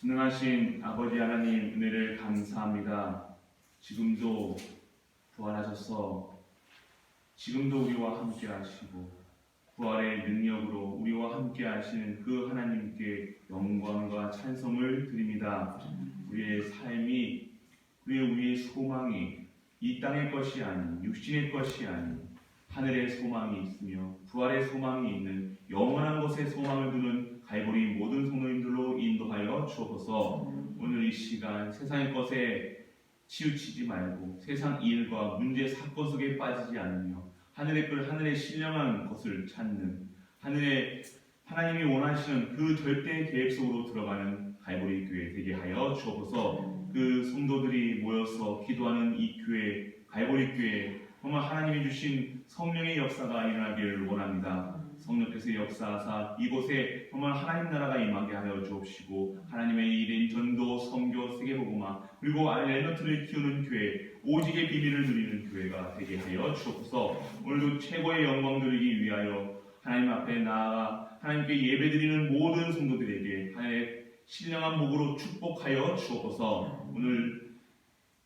전능하신 아버지 하나님 은혜를 감사합니다. 지금도 부활하셔서 지금도 우리와 함께 하시고 부활의 능력으로 우리와 함께 하시는 그 하나님께 영광과 찬송을 드립니다. 우리의 삶이 우리의 우리의 소망이 이 땅의 것이 아닌 육신의 것이 아닌 하늘의 소망이 있으며 부활의 소망이 있는 영원한 곳에 소망을 두는 갈보리 모든 성도님들로 인도하여 주옵소서. 오늘 이 시간 세상의 것에 치우치지 말고 세상 일과 문제 사건 속에 빠지지 않으며 하늘의 글 하늘의 신령한 것을 찾는 하늘의 하나님이 원하시는 그 절대 계획 속으로 들어가는 갈보리 교회 되게 하여 주옵소서. 그 성도들이 모여서 기도하는 이 교회 갈보리 교회 정말 하나님이 주신 성령의 역사가 일어나기를 원합니다. 성령께서 역사하사 이곳에 정말 하나님 나라가 임하게 하여 주옵시고 하나님의 일인 전도, 성교, 세계복음화 그리고 렘너트를 키우는 교회 오직의 비밀을 누리는 교회가 되게 하여 주옵소서. 오늘도 최고의 영광 드리기 위하여 하나님 앞에 나아가 하나님께 예배드리는 모든 성도들에게 하나님의 신령한 목으로 축복하여 주옵소서. 오늘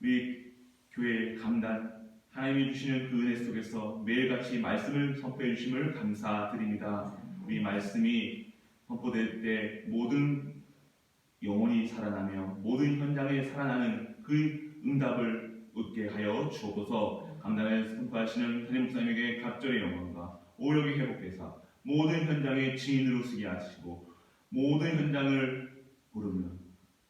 우리 교회 감단 하나님이 주시는 그 은혜 속에서 매일같이 말씀을 선포해 주심을 감사드립니다. 우리 말씀이 선포될 때 모든 영혼이 살아나며 모든 현장에 살아나는 그 응답을 얻게 하여 주옵소서 감당을 선포하시는 하나님 목사님에게 각절의 영광과 오력이 회복되사 모든 현장의 증인으로 쓰게 하시고 모든 현장을 부르며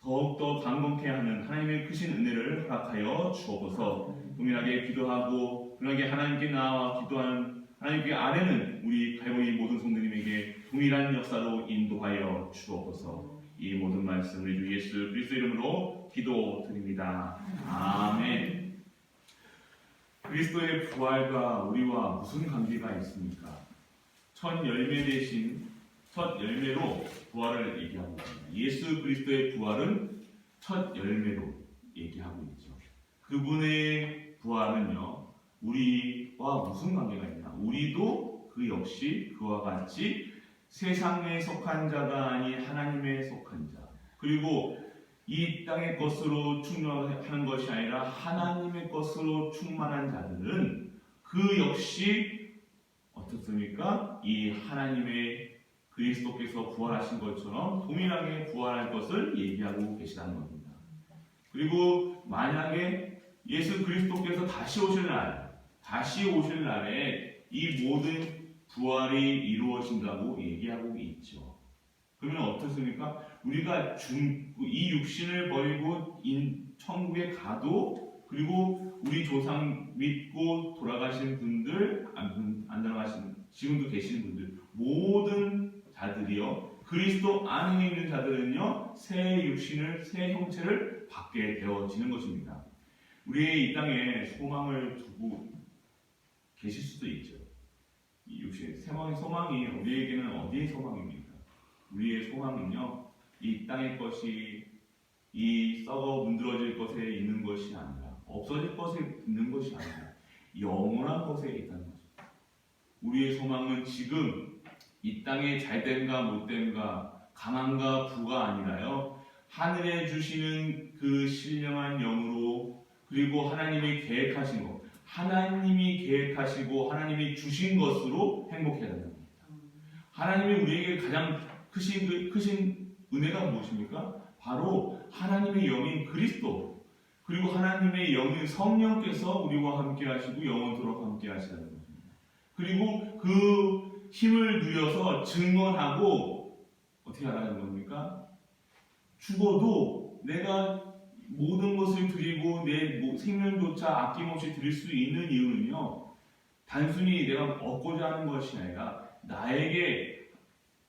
더욱더 강건케 하는 하나님의 크신 은혜를 허락하여 주옵소서 동일하게 기도하고 동일하게 하나님께 나와 기도하는 하나님께 아뢰는 우리 갈보리 모든 성도님에게 동일한 역사로 인도하여 주옵소서 이 모든 말씀 우리 주 예수 그리스도 이름으로 기도드립니다 아멘 그리스도의 부활과 우리와 무슨 관계가 있습니까? 첫 열매 대신 첫 열매로 부활을 얘기하고 있습니다. 예수 그리스도의 부활은 첫 열매로 얘기하고 있죠. 그분의 부활은요, 우리와 무슨 관계가 있나? 우리도 그 역시 그와 같이 세상에 속한 자가 아닌 하나님에 속한 자. 그리고 이 땅의 것으로 충만하는 것이 아니라 하나님의 것으로 충만한 자들은 그 역시 어떻습니까? 이 하나님의 그리스도께서 부활하신 것처럼 동일하게 부활할 것을 얘기하고 계시다는 겁니다. 그리고 만약에 예수 그리스도께서 다시 오실 날, 다시 오실 날에 이 모든 부활이 이루어진다고 얘기하고 있죠. 그러면 어떻습니까? 우리가 중, 이 육신을 버리고 인, 천국에 가도 그리고 우리 조상 믿고 돌아가신 분들, 안, 안 돌아가신 지금도 계시는 분들 모든 자들이요 그리스도 안에 있는 자들은요 새 육신을 새 형체를 받게 되어지는 것입니다. 우리의 이 땅에 소망을 두고 계실 수도 있죠. 이 육신 소망 소망이 우리에게는 어디의 소망입니까? 우리의 소망은요 이 땅의 것이 이 썩어 문드러질 것에 있는 것이 아니라 없어질 것에 있는 것이 아니라 영원한 것에 있다는 것입니다. 우리의 소망은 지금 이 땅에 잘됨과 못됨과 강함과 부가 아니라요 하늘에 주시는 그 신령한 영으로 그리고 하나님이 계획하신 것 하나님이 계획하시고 하나님이 주신 것으로 행복해야 된다. 하나님이 우리에게 가장 크신 그 크신 은혜가 무엇입니까? 바로 하나님의 영인 그리스도 그리고 하나님의 영인 성령께서 우리와 함께 하시고 영원토록 함께 하시다는 것입니다. 그리고 그 힘을 누려서 증언하고 어떻게 하라는 겁니까? 죽어도 내가 모든 것을 드리고 내 생명조차 아낌없이 드릴 수 있는 이유는요. 단순히 내가 얻고자 하는 것이 아니라 나에게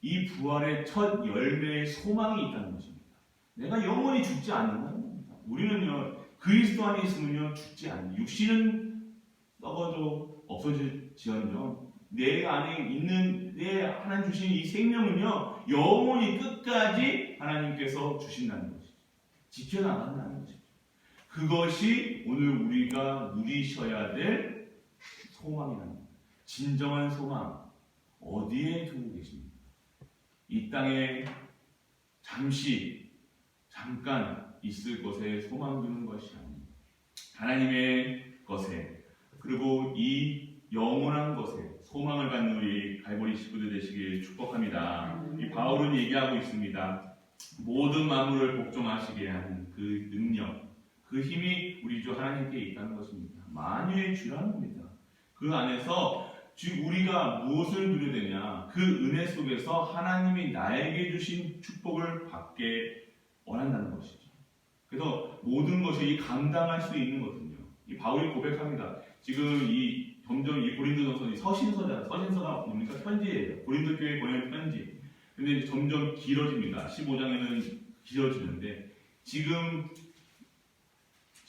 이 부활의 첫 열매의 소망이 있다는 것입니다. 내가 영원히 죽지 않는다는 겁니다. 우리는요 그리스도 안에 있으면요 죽지 않는 육신은 썩어져 없어질지언정 내 안에 있는 내 하나님 주신 이 생명은요 영원히 끝까지 하나님께서 주신다는 것이죠. 지켜나간다는. 그것이 오늘 우리가 누리셔야 될 겁니다. 진정한 소망 어디에 두고 계십니까? 이 땅에 잠시 잠깐 있을 것에 소망 두는 것이 아니 하나님의 것에 그리고 이 영원한 것에 소망을 갖는 우리 갈보리 식구들 되시길 축복합니다. 이 바울은 얘기하고 있습니다. 모든 만물을 복종하시게 하는 그 능력, 그 힘이 우리 주 하나님께 있다는 것입니다. 만유의 주라는 겁니다. 그 안에서 즉 우리가 무엇을 누려야 되냐? 그 은혜 속에서 하나님이 나에게 주신 축복을 받게 원한다는 것이죠. 그래서 모든 것이 감당할 수 있는 거거든요. 이 바울이 고백합니다. 지금 이 점점 이 고린도전서이 서신서잖아. 서신서가 뭡니까? 편지예요. 고린도 교회 보내는 편지. 근데 점점 길어집니다. 15장에는 길어지는데 지금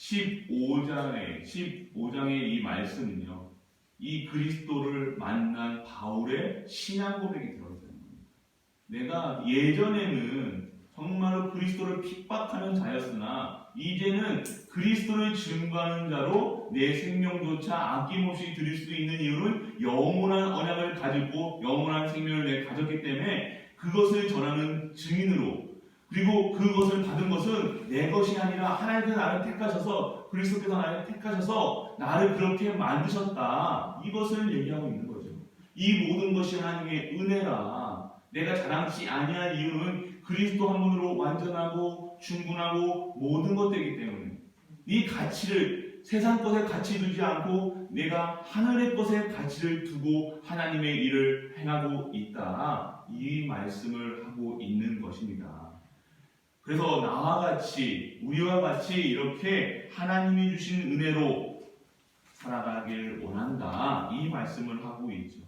15장에 15장의 이 말씀은요. 이 그리스도를 만난 바울의 신앙 고백이 들어있는 겁니다. 내가 예전에는 정말로 그리스도를 핍박하는 자였으나 이제는 그리스도를 증거하는 자로 내 생명조차 아낌없이 드릴 수 있는 이유는 영원한 언약을 가지고 영원한 생명을 내 가졌기 때문에 그것을 전하는 증인으로 그리고 그것을 받은 것은 내 것이 아니라 하나님께서 나를 택하셔서 그리스도께서 나를 택하셔서 나를 그렇게 만드셨다 이것을 얘기하고 있는 거죠. 이 모든 것이 하나님의 은혜라 내가 자랑치 아니한 이유는 그리스도 한 분으로 완전하고 충분하고 모든 것 되기 때문에 이 가치를 세상 것에 가치 두지 않고 내가 하늘의 것에 가치를 두고 하나님의 일을 행하고 있다. 이 말씀을 하고 있는 것입니다. 그래서 나와 같이 우리와 같이 이렇게 하나님이 주신 은혜로 살아가길 원한다. 이 말씀을 하고 있죠.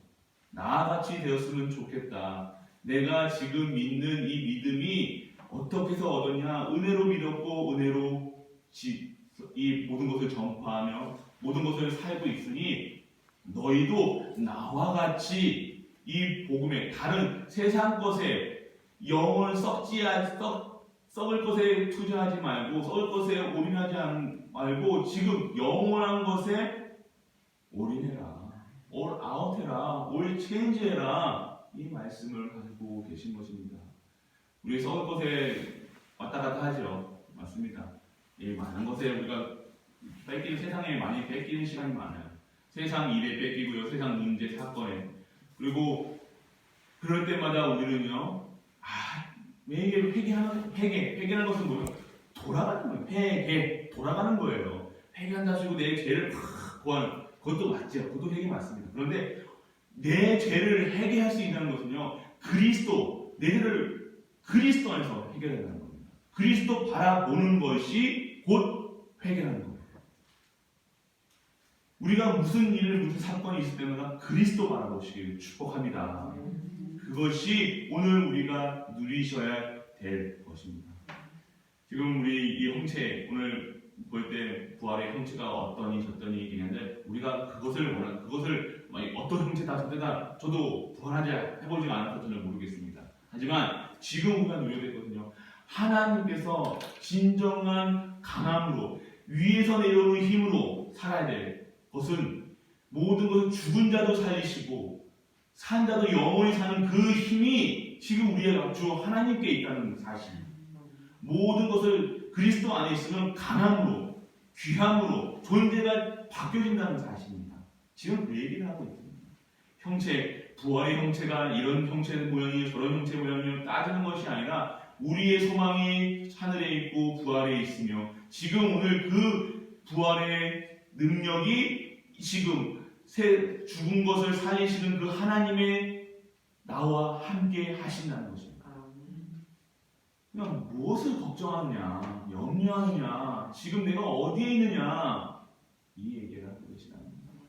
나와 같이 되었으면 좋겠다. 내가 지금 믿는 이 믿음이 어떻게 해서 얻었냐? 은혜로 믿었고 은혜로 지- 이 모든 것을 전파하며 모든 것을 살고 있으니 너희도 나와 같이 이 복음에 다른 세상 것에 영을 썩지 않 썩, 썩을 것에 투자하지 말고 썩을 것에 올인하지 않- 말고 지금 영원한 것에 올인해라. 올 아웃해라. 올 체인지해라. 이 말씀을 가지고 계신 것입니다. 우리 썩을 것에 왔다 갔다 하죠. 맞습니다. 이 많은 것에 우리가 뺏기는 세상에 많이 뺏기는 시간이 많아요. 세상 일에 뺏기고요. 세상 문제 사건에 그리고 그럴 때마다 우리는요. 아, 매일 회개하는 회개 회개하는 것은 뭐예요? 돌아가는 거예요. 회개 돌아가는 거예요. 회개한다 시고 내 죄를 팍 구하는 그것도 맞죠. 그것도 회개 맞습니다. 그런데 내 죄를 해결할 수 있다는 것은요. 그리스도 내 죄를 그리스도 안에서 해결한다는 겁니다. 그리스도 바라보는 것이 곧 회개하는 겁니다. 우리가 무슨 일, 무슨 사건이 있을 때마다 그리스도 바라보시길 축복합니다. 그것이 오늘 우리가 누리셔야 될 것입니다. 지금 우리 이 형체 오늘 볼 때 부활의 형체가 어떠니 저떠니 얘기하는데 우리가 그것을 원한 그것을 막 어떤 형체다 저때다 저도 부활하지 해보지 않아서 전혀 모르겠습니다. 하지만 지금 우리가 누려야 되거든요. 하나님께서 진정한 강함으로 위에서 내려오는 힘으로 살아야 될 것은 모든 것을 죽은 자도 살리시고 산 자도 영원히 사는 그 힘이 지금 우리의 주 하나님께 있다는 사실. 모든 것을 그리스도 안에 있으면 강함으로 귀함으로 존재가 바뀌어진다는 사실입니다. 지금 그 얘기를 하고 있습니다. 형체, 부활의 형체가 이런 형체 모양이요 저런 형체 모양이요 따지는 것이 아니라 우리의 소망이 하늘에 있고 부활에 있으며 지금 오늘 그 부활의 능력이 지금 새 죽은 것을 살리시는 그 하나님의 나와 함께 하신다는 것입니다. 그냥 무엇을 걱정하느냐, 염려하느냐, 지금 내가 어디에 있느냐, 이 얘기를 하고 계시다는 겁니다.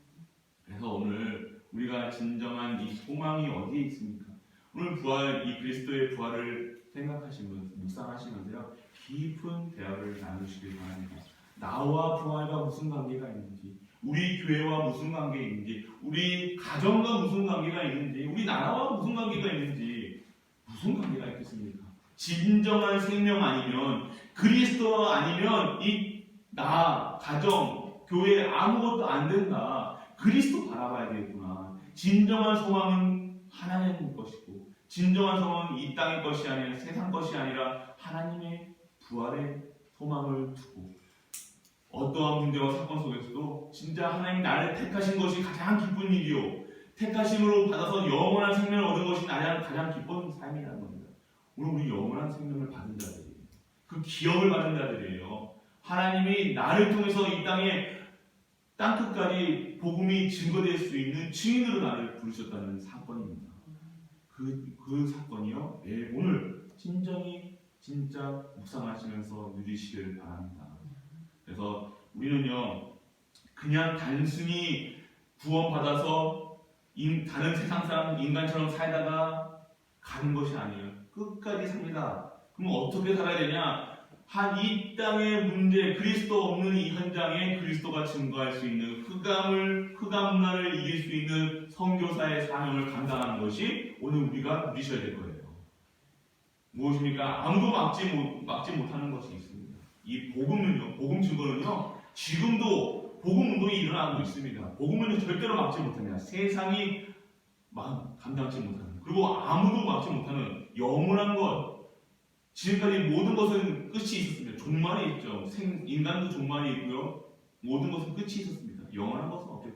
그래서 오늘 우리가 진정한 이 소망이 어디에 있습니까? 오늘 부활, 이 그리스도의 부활을 생각하시면, 묵상하시면서요, 깊은 대화를 나누시길 바랍니다. 나와 부활과 무슨 관계가 있는지, 우리 교회와 무슨 관계가 있는지, 우리 가정과 무슨 관계가 있는지, 우리 나라와 무슨 관계가 있는지, 무슨 관계가 있겠습니까? 진정한 생명 아니면 그리스도 아니면 이 나 가정 교회 아무것도 안 된다. 그리스도 바라봐야 되겠구나. 진정한 소망은 하나님의 것이고 진정한 소망은 이 땅의 것이 아니라 세상 것이 아니라 하나님의 부활의 소망을 두고 어떠한 문제와 사건 속에서도 진짜 하나님 나를 택하신 것이 가장 기쁜 일이요. 택하심으로 받아서 영원한 생명을 얻은 것이 가장, 가장 기쁜 삶이라는 겁니다. 오늘 우리 영원한 생명을 받은 자들이에요. 그 기업을 받은 자들이에요. 하나님이 나를 통해서 이 땅에 땅끝까지 복음이 증거될 수 있는 증인으로 나를 부르셨다는 사건입니다. 그, 그 사건이요. 예, 오늘 진정이 진짜 묵상하시면서 누리시길 바랍니다. 그래서 우리는요, 그냥 단순히 구원받아서 인, 다른 세상 사람 인간처럼 살다가 가는 것이 아니에요. 끝까지 삽니다. 그럼 어떻게 살아야 되냐? 한 이 땅의 문제, 그리스도 없는 이 현장에 그리스도가 증거할 수 있는 흑암을, 흑암 문화를 이길 수 있는 선교사의 사명을 감당하는 것이 오늘 우리가 누리셔야 될 거예요. 무엇입니까? 아무도 막지, 못, 막지 못하는 것이 있습니다. 이 복음은요, 복음 증거는요, 지금도 복음 운동이 일어나고 있습니다. 복음은 절대로 막지 못합니다. 세상이 막 감당치 못하는, 그리고 아무도 막지 못하는 영원한 것, 지금까지 모든 것은 끝이 있었습니다. 종말이 있죠. 생, 인간도 종말이 있고요. 모든 것은 끝이 있었습니다. 영원한 것은 없죠.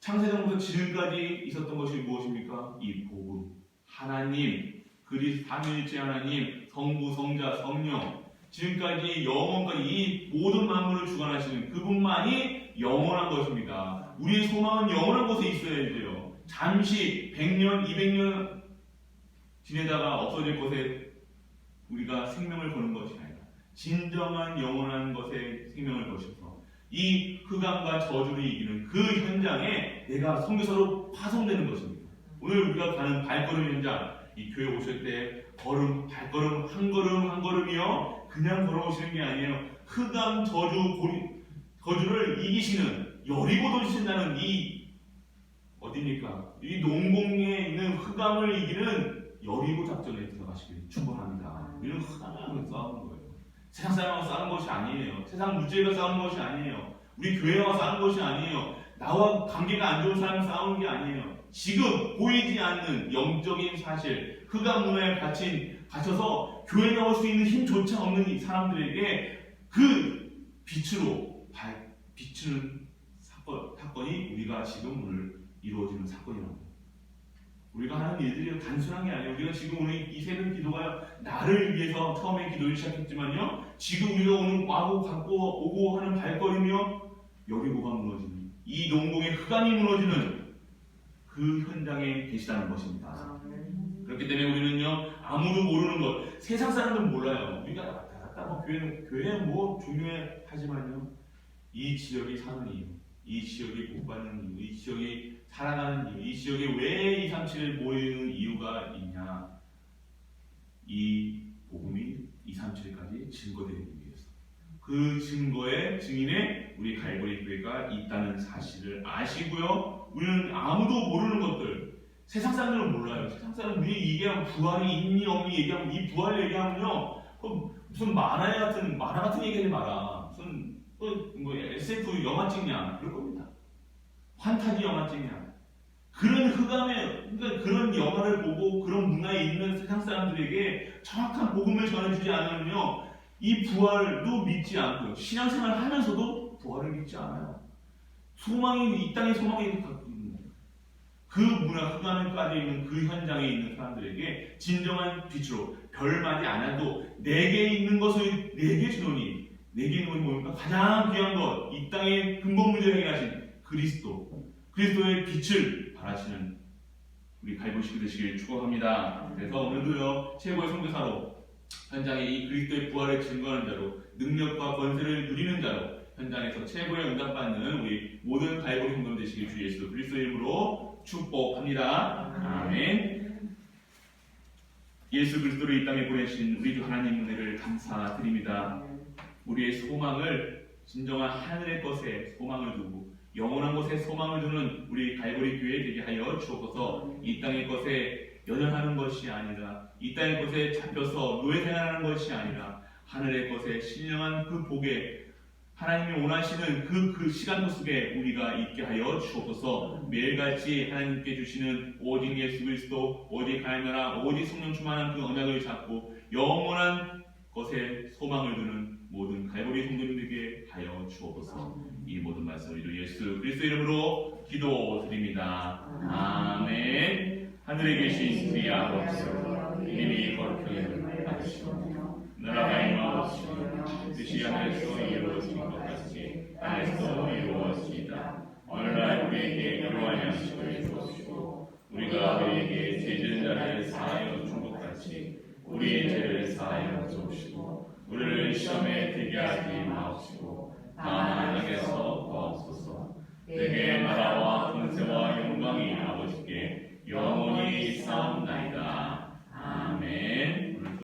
창세전부터 지금까지 있었던 것이 무엇입니까? 이 복음. 하나님, 그리스 삼위일체 하나님, 성부, 성자, 성령. 지금까지 영원까지 이 모든 만물을 주관하시는 그분만이 영원한 것입니다. 우리의 소망은 영원한 곳에 있어야 돼요. 잠시 100년, 200년 지내다가 없어질 것에 우리가 생명을 거는 것이 아니라 진정한 영원한 것에 생명을 거셔서 이 흑암과 저주를 이기는 그 현장에 내가 선교사로 파송되는 것입니다. 오늘 우리가 가는 발걸음 현장, 이 교회 오실 때 걸음, 발걸음 한 걸음 한 걸음이요 그냥 걸어오시는 게 아니에요. 흑암 저주 고리, 거주를 이기시는 여리고 돌신다는 이 어디입니까? 이 농공에 있는 흑암을 이기는 여리고 작전에 들어가시길 축원합니다. 우리는 흑암하고 싸우는 거예요. 세상 사람하고 싸우는 것이 아니에요. 세상 문제가 싸우는 것이 아니에요. 우리 교회와 싸우는 것이 아니에요. 나와 관계가 안 좋은 사람 싸우는 게 아니에요. 지금 보이지 않는 영적인 사실, 흑암 문화에 갇힌 갇혀서 교회 나올 수 있는 힘조차 없는 이 사람들에게 그 빛으로 발, 비추는 사건, 사건이 우리가 지금 오늘 이루어지는 사건이라고. 우리가 하는 일들이 단순한 게 아니에요. 우리가 지금 오늘 이 새벽 기도가 나를 위해서 처음에 기도를 시작했지만요. 지금 우리가 오늘 와고 갖고 오고 하는 발걸음이요. 여리고가 무너지는 이 농공의 흑암이 무너지는 그 현장에 계시다는 것입니다. 그렇기 때문에 우리는요 아무도 모르는 것. 세상 사람들은 몰라요. 우리가 왔다 갔다 뭐 교회는 교회 뭐 중요해 하지만요 이 지역이 사는 이유 이 지역이 복 받는 이유 이 지역이 살아가는 이유 이 지역에 왜 2, 3, 7을 모이는 이유가 있냐? 이 복음이 2, 3, 7까지 증거되기 위해서. 그 증거의 증인에 우리 갈보리 교회가 있다는 사실을 아시고요 우리는 아무도 모르는 것들 세상 사람들은 몰라요. 세상 사람들이 얘기하면 부활이 있니 없니 얘기하면 이 부활 얘기하면요. 무슨 만화 같은 만화 같은 얘기하지 마라. 무슨 그뭐 SF 영화 찍냐 그럴 겁니다. 환타지 영화 찍냐. 그런 흑암의 그러니까 그런 영화를 보고 그런 문화에 있는 세상 사람들에게 정확한 복음을 전해주지 않으면요. 이 부활도 믿지 않고요. 신앙생활 하면서도 부활을 믿지 않아요. 소망이 이 땅의 소망이 그 문화 흑암에 빠져 있는 그 현장에 있는 사람들에게 진정한 빛으로 별맞이 않아도 내게 있는 것을 내게 주노니 내게 것이 뭡니까? 가장 귀한 것, 이 땅의 근본 문제를 해결하신 그리스도, 그리스도의 빛을 바라시는 우리 갈보시기 되시길 축원합니다. 그래서 오늘도요 최고의 선교사로 현장에 이 그리스도의 부활을 증거하는 자로 능력과 권세를 누리는 자로 현장에서 최고의 응답받는 우리 모든 갈보리 성도 되시길 주 예수 그리스도 이름으로 축복합니다. 아멘. 예수 그리스도를 이 땅에 보내신 우리 주 하나님 은혜를 감사드립니다. 우리의 소망을 진정한 하늘의 것에 소망을 두고 영원한 것에 소망을 두는 우리 갈보리 교회 되게 하여 주옵소서. 이 땅의 것에 연연하는 것이 아니라 이 땅의 것에 잡혀서 노예 생활하는 것이 아니라 하늘의 것에 신령한 그 복에 하나님이 원하시는 그, 그 시간 속에 우리가 있게 하여 주옵소서 매일같이 하나님께 주시는 오직 예수 그리스도 오직 하나님 나라 오직 성령 충만한 그 언약을 잡고 영원한 것에 소망 소망을 두는 모든 갈보리 성도님들에게 하여 주옵소서. 이 모든 말씀을 이루 예수 그리스도 이름으로 기도드립니다. 아멘. 하늘에 계신 우리 아버지, 이름이 거룩하게 여김을 받으시고 것 같이 땅에서 이루어지이다. 오늘날 우리에게 필요한 양식을 주옵시고 우리가 우리에게 죄진 자를 사하여 준 것 같이 우리의 죄를 사하여 주옵시고 우리를 시험에 들게 하지 마옵시고 다만 하나님께서 구하옵소서 내게 나라와 권세와 영광이 아버지께 영원히 있사옵나이다. 아멘